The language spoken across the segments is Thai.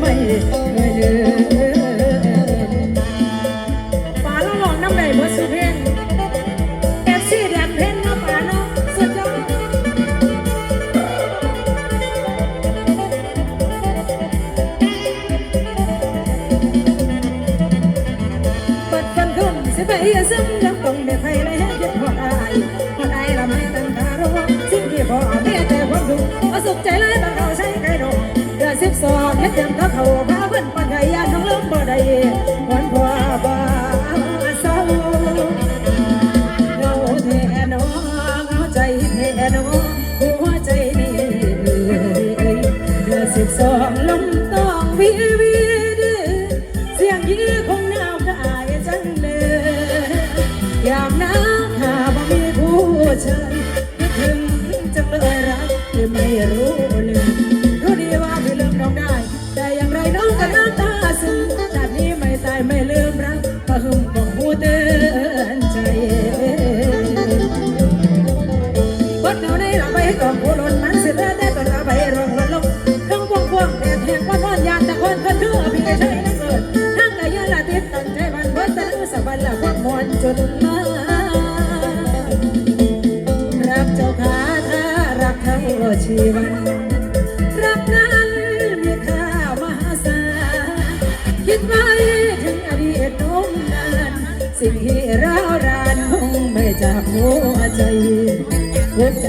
ไม่เคยลืมป่าเราลองน้ำไหลเมื่อสุเพนเอฟซีแดนเพนเนาะป่าเนาะสุดยอดเปิดฟันขึ้นสิไปเยี่ยม พาเพิ่นปักให้ยาทั้งลมบ่ได้หนพ่อบ่เศร้าเงน้องเงาใจน้องหัวใจนี่เดือสิบสองลมต้องวิวีเสียงยื้อของนาวกายจังเลยยามหนาหาบ่มีผู้ชายคิดงจังเลยรัไม่รู้เลย และความมวนจนมารักเจ้าขาถ้ารักเท่าชีวัน รักนั้นมีค่ามหาศาลคิดไว้ถึงอดีตตรงนั้นสิ่งที่ร้าวรานคงไม่จากหัวใจหัวใจ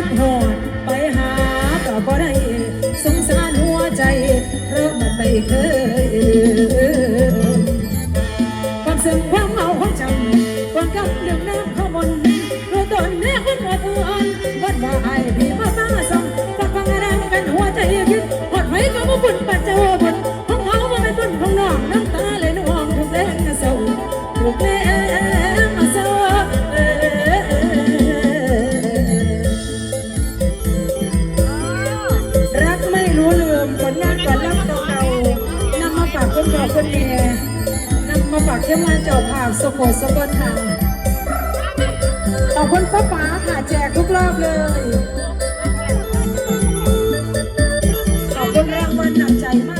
ignore เที่ยวมาเจ้าภาพสมุทรสกลทางขอบคุณป้าป๋าค่ะแจกทุกรอบเลย ขอบคุณรางวันหนักใจมาก